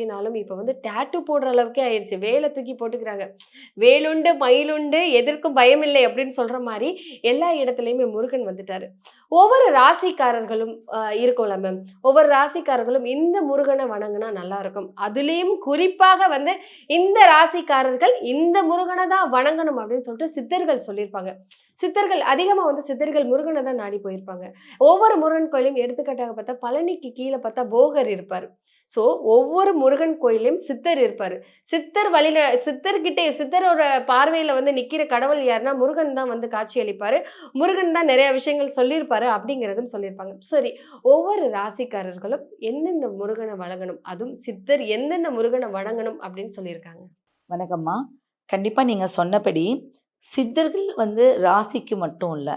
கையிலனாலும் இப்போ வந்து டேட்டு போடுற அளவுக்கே ஆயிடுச்சு வேலை தூக்கி போட்டுக்கிறாங்க. வேலுண்டு மயிலுண்டு எதற்கும் பயம் இல்லை அப்படின்னு சொல்ற மாதிரி எல்லா இடத்துலையுமே முருகன் வந்துட்டாரு. ஒவ்வொரு ராசிக்காரர்களும் இருக்கும்ல மேம் ஒவ்வொரு ராசிக்காரர்களும் இந்த முருகனை வணங்கினா நல்லா இருக்கும். அதுலேயும் குறிப்பாக வந்து இந்த ராசிக்காரர்கள் இந்த முருகனை தான் வணங்கணும் அப்படின்னு சொல்லிட்டு சித்தர்கள் சொல்லியிருப்பாங்க. சித்தர்கள் அதிகமாக வந்து சித்தர்கள் முருகனை தான் நாடி போயிருப்பாங்க. ஒவ்வொரு முருகன் கோயிலையும் எடுத்துக்காட்டாக பார்த்தா பழனிக்கு கீழே பார்த்தா போகர் இருப்பார். ஸோ ஒவ்வொரு முருகன் கோயிலையும் சித்தர் இருப்பார். சித்தர் வழியில சித்தர்கிட்டே சித்தரோட பார்வையில் வந்து நிற்கிற கடவுள் யாருன்னா முருகன் தான் வந்து காட்சி அளிப்பார். முருகன் தான் நிறைய விஷயங்கள் சொல்லியிருப்பார். அப்படிங்கிறதும் சொல்லியிருப்பாங்க. சரி ஒவ்வொரு ராசிக்காரர்களும் எந்தெந்த முருகனை வணங்கணும்? அதுவும் சித்தர் எந்தெந்த முருகனை வணங்கணும் அப்படின்னு சொல்லியிருக்காங்க. வணக்கம்மா. கண்டிப்பாக நீங்கள் சொன்னபடி சித்தர்கள் வந்து ராசிக்கு மட்டும் இல்லை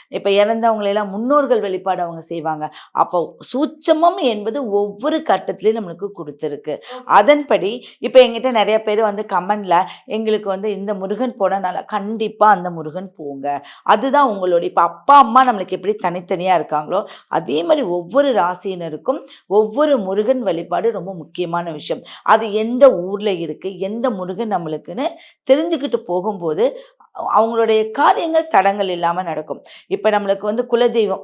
இப்போ இறந்தவங்களெல்லாம் முன்னோர்கள் வழிபாடு அவங்க செய்வாங்க. அப்போ சூட்சமம் என்பது ஒவ்வொரு கட்டத்திலையும் நம்மளுக்கு கொடுத்துருக்கு. அதன்படி இப்போ எங்கிட்ட நிறைய பேர் வந்து கமெண்ட்ல எங்களுக்கு வந்து இந்த முருகன் போனனால கண்டிப்பாக அந்த முருகன் போங்க. அதுதான் உங்களுடைய இப்போ அப்பா அம்மா நம்மளுக்கு எப்படி தனித்தனியாக இருக்காங்களோ அதே மாதிரி ஒவ்வொரு ராசியினருக்கும் ஒவ்வொரு முருகன் வழிபாடு ரொம்ப முக்கியமான விஷயம். அது எந்த ஊரில் இருக்குது எந்த முருகன் நம்மளுக்குன்னு தெரிஞ்சுக்கிட்டு போகும்போது அவங்களுடைய காரியங்கள் தடங்கள் இல்லாமல் நடக்கும். இப்போ நம்மளுக்கு வந்து குலதெய்வம்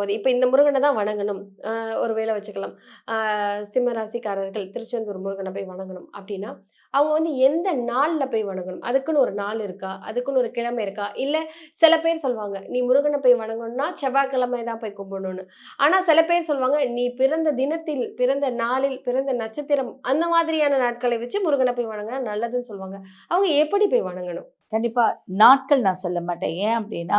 போது இப்போ இந்த முருகனை தான் வணங்கணும். ஒரு வேளை வச்சுக்கலாம். சிம்மராசிக்காரர்கள் சிம்ம ராசிக்காரர்கள் திருச்செந்தூர் முருகனை போய் வணங்கணும் அப்படின்னா அவங்க வந்து எந்த நாளில் போய் வணங்கணும்? அதுக்குன்னு ஒரு நாள் இருக்கா? அதுக்குன்னு ஒரு கிழமை இருக்கா? இல்லை சில பேர் சொல்லுவாங்க நீ முருகனை போய் வணங்கணும்னா செவ்வாய்க்கிழமை தான் போய் கும்பிடணும்னு. ஆனால் சில பேர் சொல்லுவாங்க நீ பிறந்த தினத்தில் பிறந்த நாளில் பிறந்த நட்சத்திரம் அந்த மாதிரியான நாட்களை வச்சு முருகனை போய் வணங்கினா நல்லதுன்னு சொல்லுவாங்க அவங்க எப்படி போய் வணங்கணும்? கண்டிப்பாக நாட்கள் நான் சொல்ல மாட்டேன். ஏன் அப்படின்னா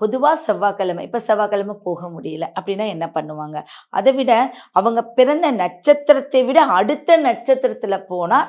பொதுவாக செவ்வாய்க்கிழமை இப்போ செவ்வாய்க்கிழமை போக முடியல அப்படின்னா என்ன பண்ணுவாங்க? அதை விட அவங்க பிறந்த நட்சத்திரத்தை விட அடுத்த நட்சத்திரத்தில் போனால்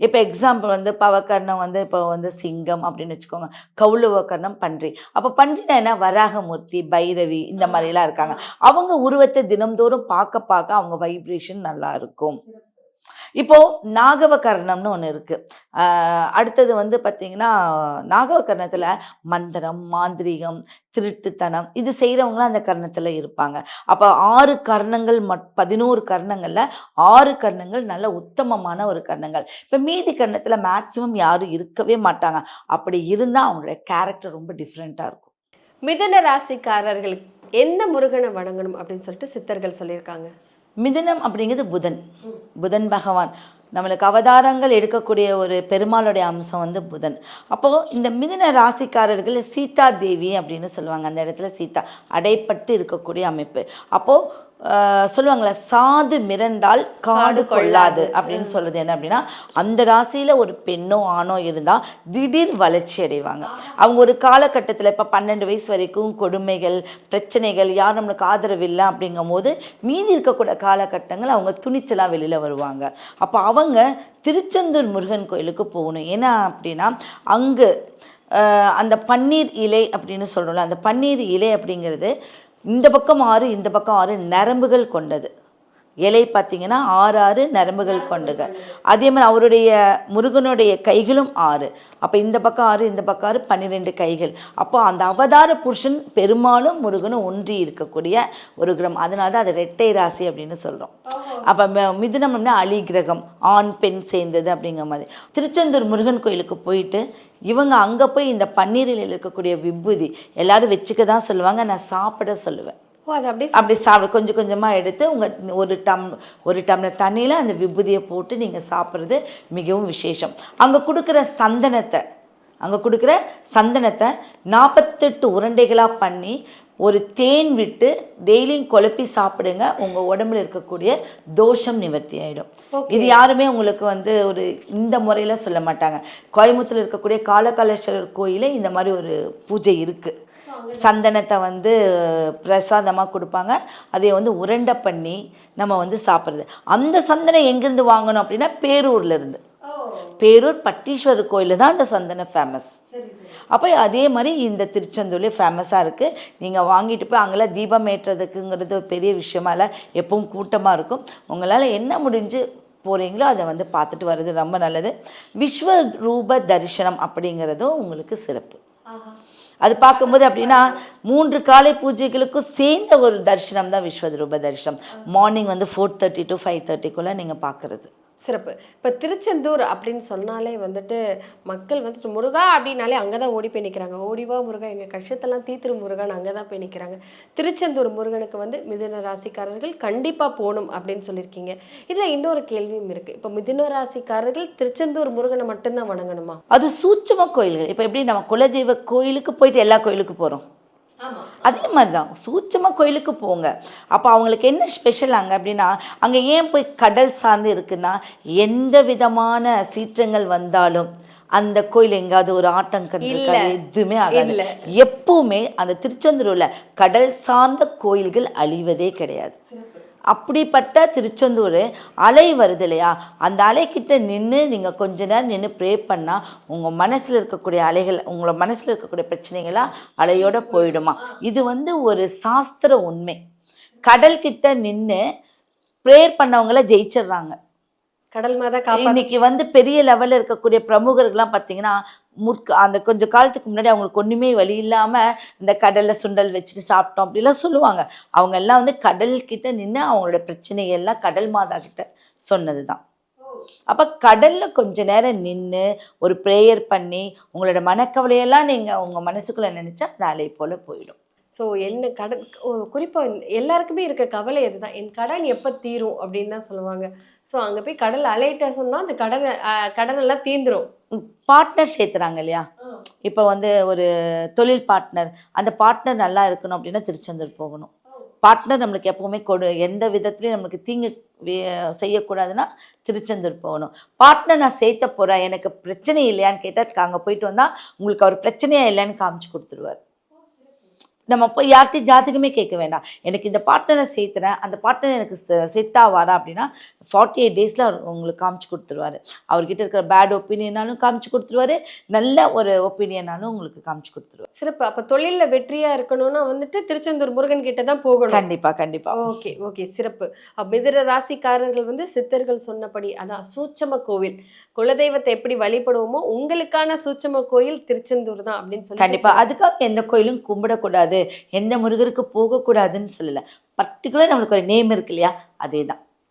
இப்போ எக்ஸாம்பிள் வந்து பவக்கர்ணம் வந்து இப்போ வந்து சிங்கம் அப்படின்னு வச்சுக்கோங்க. கௌளவக்கர்ணம் பன்றி. அப்போ பன்றினா என்ன? வராகமூர்த்தி பைரவி இந்த மாதிரிலாம் இருக்காங்க. அவங்க உருவத்தை தினம்தோறும் பார்க்க பார்க்க அவங்க வைப்ரேஷன் நல்லா இருக்கும். இப்போ நாகவகர்ணம்னு ஒன்று இருக்குது அடுத்தது வந்து பார்த்தீங்கன்னா நாகவகர்ணத்தில் மந்திரம் மாந்திரீகம் திருட்டுத்தனம் இது செய்கிறவங்களாம் அந்த கர்ணத்தில் இருப்பாங்க. அப்போ ஆறு கர்ணங்கள் மட் பதினோரு கர்ணங்களில் ஆறு கர்ணங்கள் நல்ல உத்தமமான ஒரு கர்ணங்கள். இப்போ மீதி கர்ணத்தில் மேக்ஸிமம் யாரும் இருக்கவே மாட்டாங்க. அப்படி இருந்தால் அவங்களுடைய கேரக்டர் ரொம்ப டிஃப்ரெண்ட்டாக இருக்கும். மிதன ராசிக்காரர்களுக்கு எந்த முருகனை வணங்கணும் அப்படின்னு சொல்லிட்டு சித்தர்கள் சொல்லியிருக்காங்க. மிதுனம் அப்படிங்கிறது புதன். புதன் பகவான். நம்மளுக்கு அவதாரங்கள் எடுக்கக்கூடிய ஒரு பெருமாளுடைய அம்சம் வந்து புதன். அப்போது இந்த மிதுன ராசிக்காரர்கள் சீதா தேவி அப்படின்னு சொல்லுவாங்க. அந்த இடத்துல சீதா அடைப்பட்டு இருக்கக்கூடிய அமைப்பு. அப்போது சொல்லுவாங்களே சாது மிரண்டால் காடு கொள்ளாது அப்படின்னு சொல்றது என்ன அப்படின்னா அந்த ராசியில் ஒரு பெண்ணோ ஆணோ இருந்தால் திடீர் வளர்ச்சி அடைவாங்க. அவங்க ஒரு காலகட்டத்தில் இப்போ பன்னெண்டு வயசு வரைக்கும் கொடுமைகள் பிரச்சனைகள் யார் நம்மளுக்கு ஆதரவு இல்லை அப்படிங்கும் போது மீதி இருக்கக்கூடிய காலகட்டங்கள் அவங்க துணிச்சலாக வெளியில் வருவாங்க. அப்போ அவங்க திருச்செந்தூர் முருகன் கோயிலுக்கு போகணும். ஏன்னா அப்படின்னா அங்கு அந்த பன்னீர் இலை அப்படின்னு சொல்கிறோம்ல அந்த பன்னீர் இலை அப்படிங்கிறது இந்த பக்கம் ஆறு இந்த பக்கம் ஆறு நரம்புகள் கொண்டது. இலை பார்த்தீங்கன்னா ஆறு ஆறு நரம்புகள் கொண்டுங்க அதே மாதிரி அவருடைய முருகனுடைய கைகளும் ஆறு. அப்போ இந்த பக்கம் ஆறு இந்த பக்கம் ஆறு பன்னிரெண்டு கைகள். அப்போ அந்த அவதார புருஷன் பெருமாளும் முருகனும் ஒன்றி இருக்கக்கூடிய ஒரு கிரகம். அதனால தான் அது ரெட்டை ராசி அப்படின்னு சொல்கிறோம் அப்போ மிதுனம்னா அலி கிரகம் ஆண் பெண் சேர்ந்தது அப்படிங்கிற மாதிரி. திருச்செந்தூர் முருகன் கோயிலுக்கு போயிட்டு இவங்க அங்கே போய் இந்த பன்னீரில் இருக்கக்கூடிய விபூதி எல்லாரும் வச்சுக்க தான் சொல்லுவாங்க. நான் சாப்பிட சொல்லுவேன். அப்படி சாப்பிட கொஞ்சம் கொஞ்சமாக எடுத்து உங்கள் ஒரு டம் ஒரு டம்ளர் தண்ணியில் அந்த விபூதியை போட்டு நீங்கள் சாப்பிட்றது மிகவும் விசேஷம். அங்கே கொடுக்குற சந்தனத்தை அங்கே கொடுக்குற சந்தனத்தை நாற்பத்தெட்டு உருண்டைகளாக பண்ணி ஒரு தேன் விட்டு டெய்லியும் குழப்பி சாப்பிடுங்க. உங்கள் உடம்புல இருக்கக்கூடிய தோஷம் நிவர்த்தி ஆகிடும் இது யாருமே உங்களுக்கு வந்து ஒரு இந்த முறையில் சொல்ல மாட்டாங்க. கோயம்புத்தூர்ல இருக்கக்கூடிய காலகாலேஸ்வரர் கோயிலே இந்த மாதிரி ஒரு பூஜை இருக்குது சந்தனத்தை வந்து பிரசாதமாக கொடுப்பாங்க. அதை வந்து உருண்டை பண்ணி நம்ம வந்து சாப்பிட்றது. அந்த சந்தனம் எங்கேருந்து வாங்கணும் அப்படின்னா பேரூர்ல இருந்து. பேரூர் பட்டீஸ்வரர் கோயிலில் தான் அந்த சந்தனம் ஃபேமஸ் அப்போ அதே மாதிரி இந்த திருச்செந்தூர்லேயே ஃபேமஸாக இருக்குது நீங்கள் வாங்கிட்டு போய் அங்கெல்லாம் தீபம் ஏற்றுறதுக்குங்கிறது பெரிய விஷயமா இல்லை எப்பவும் கூட்டமாக இருக்கும். உங்களால் என்ன முடிஞ்சு போகிறீங்களோ அதை வந்து பார்த்துட்டு வர்றது ரொம்ப நல்லது. விஸ்வ ரூப தரிசனம் அப்படிங்கிறதும் உங்களுக்கு சிறப்பு. அது பார்க்கும்போது அப்படின்னா மூன்று காலை பூஜைகளுக்கும் சேர்ந்த ஒரு தரிசனம் தான் விஸ்வரூப தரிசனம். மார்னிங் வந்து ஃபோர் தேர்ட்டி டு ஃபைவ் தேர்ட்டிக்குள்ளே நீங்கள் பார்க்குறது. சிறப்பு. இப்போ திருச்செந்தூர் அப்படின்னு சொன்னாலே வந்துட்டு மக்கள் வந்துட்டு முருகா அப்படின்னாலே அங்கே தான் ஓடி போய் நிற்கிறாங்க ஓடிவா முருகா எங்கள் கஷ்டத்தெல்லாம் தீத்துரு முருகன் அங்கே தான் போய் நிற்கிறாங்க திருச்செந்தூர் முருகனுக்கு வந்து மிதுன ராசிக்காரர்கள் கண்டிப்பாக போகணும் அப்படின்னு சொல்லியிருக்கீங்க. இதில் இன்னொரு கேள்வியும் இருக்குது இப்போ மிதுன ராசிக்காரர்கள் திருச்செந்தூர் முருகனை மட்டும்தான் வணங்கணுமா? அது சூட்சமாக கோயில்கள். இப்போ எப்படி நம்ம குலதெய்வ கோயிலுக்கு போயிட்டு எல்லா கோயிலுக்கும் போகிறோம் அதே மாதிரி தான் சூட்சமாக கோயிலுக்கு போங்க. அப்போ அவங்களுக்கு என்ன ஸ்பெஷல் அங்கே அப்படின்னா அங்கே ஏன் போய் கடல் சார்ந்து இருக்குன்னா எந்த விதமான சீற்றங்கள் வந்தாலும் அந்த கோயில் எங்காவது ஒரு ஆட்டங்கண் இருக்கா எதுவுமே ஆகாது. எப்பவுமே அந்த திருச்செந்தூர்ல கடல் சார்ந்த கோயில்கள் அழிவதே கிடையாது. அப்படிப்பட்ட திருச்செந்தூர் அலை வருது இல்லையா? அந்த அலைக்கிட்ட நின்று நீங்கள் கொஞ்ச நேரம் நின்று ப்ரே பண்ணால் உங்கள் மனசில் இருக்கக்கூடிய அலைகள் உங்களை மனசில் இருக்கக்கூடிய பிரச்சனைகள்லாம் அலையோட போயிடுமா? இது வந்து ஒரு சாஸ்திர உண்மை. கடல்கிட்ட நின்று ப்ரேயர் பண்ணவங்கள ஜெயிச்சிடுறாங்க. கடல் மாதா இன்னைக்கு வந்து பெரிய லெவல்ல இருக்கக்கூடிய பிரமுகர்கள்லாம் பார்த்தீங்கன்னா முற்க அந்த கொஞ்சம் காலத்துக்கு முன்னாடி அவங்களுக்கு ஒன்றுமே வழி இல்லாமல் இந்த கடலை சுண்டல் வச்சுட்டு சாப்பிட்டோம் அப்படிலாம் சொல்லுவாங்க. அவங்க எல்லாம் வந்து கடல் கிட்ட நின்று அவங்களோட பிரச்சனையெல்லாம் எல்லாம் கடல் மாதா கிட்ட சொன்னதுதான். அப்போ கடலில் கொஞ்ச நேரம் நின்று ஒரு ப்ரேயர் பண்ணி உங்களோட மனக்கவலையெல்லாம் நீங்கள் உங்கள் மனசுக்குள்ளே நினச்சா அது அலை போல் போயிடும். ஸோ என்ன கடன் குறிப்பாக எல்லாருக்குமே இருக்க கவலை இதுதான் என் கடன் எப்போ தீரும் அப்படின்னு தான் சொல்லுவாங்க. ஸோ அங்கே போய் கடல் அலையிட்ட சொன்னால் அந்த கடனை அஹ், கடன் எல்லாம் தீந்துரும் பார்ட்னர் சேர்த்துறாங்க இல்லையா? இப்போ வந்து ஒரு தொழில் பார்ட்னர் அந்த பார்ட்னர் நல்லா இருக்கணும் அப்படின்னா திருச்செந்தூர் போகணும். பார்ட்னர் நம்மளுக்கு எப்பவுமே கொடு எந்த விதத்துலையும் நம்மளுக்கு தீங்கு செய்யக்கூடாதுன்னா திருச்செந்தூர் போகணும். பார்ட்னர் நான் சேர்த்த போகிறேன் எனக்கு பிரச்சனை இல்லையான்னு கேட்டால் அங்கே போயிட்டு வந்தால் உங்களுக்கு அவர் பிரச்சனையா இல்லைன்னு காமிச்சு கொடுத்துருவார். நம்ம போய் யார்கிட்டயும் ஜாதகமே கேட்க வேண்டாம். எனக்கு இந்த பார்ட்னரை சேர்த்துறேன். அந்த பார்ட்னர் எனக்கு செட் ஆவாரா அப்படின்னா ஃபார்ட்டி எயிட் டேஸில் அவர் உங்களுக்கு காமிச்சு கொடுத்துருவாரு. அவர்கிட்ட இருக்கிற பேட் ஒப்பீனியனாலும் காமிச்சு கொடுத்துருவாரு. நல்ல ஒரு ஒப்பீனியனாலும் உங்களுக்கு காமிச்சு கொடுத்துருவாரு. சிறப்பு. அப்ப தொழில்ல வெற்றியா இருக்கணும்னா வந்துட்டு திருச்செந்தூர் முருகன் கிட்ட தான் போகணும். கண்டிப்பா கண்டிப்பா. Okay okay. சிறப்பு. மிதுன ராசிக்காரர்கள் வந்து சித்தர்கள் சொன்னபடி அதான் சூட்சம கோவில். குலதெய்வத்தை எப்படி வழிபடுவோமோ உங்களுக்கான சூட்சம கோயில் திருச்செந்தூர் தான் அப்படின்னு சொல்லி கண்டிப்பா. அதுக்காக எந்த கோயிலும் கும்பிடக்கூடாது. எந்த முருகருக்கு போகக்கூடாதுன்னு சொல்லல. பர்டிகுலர் நம்மளுக்கு ஒரு நேம் இருக்கு இல்லையா? அதே தான்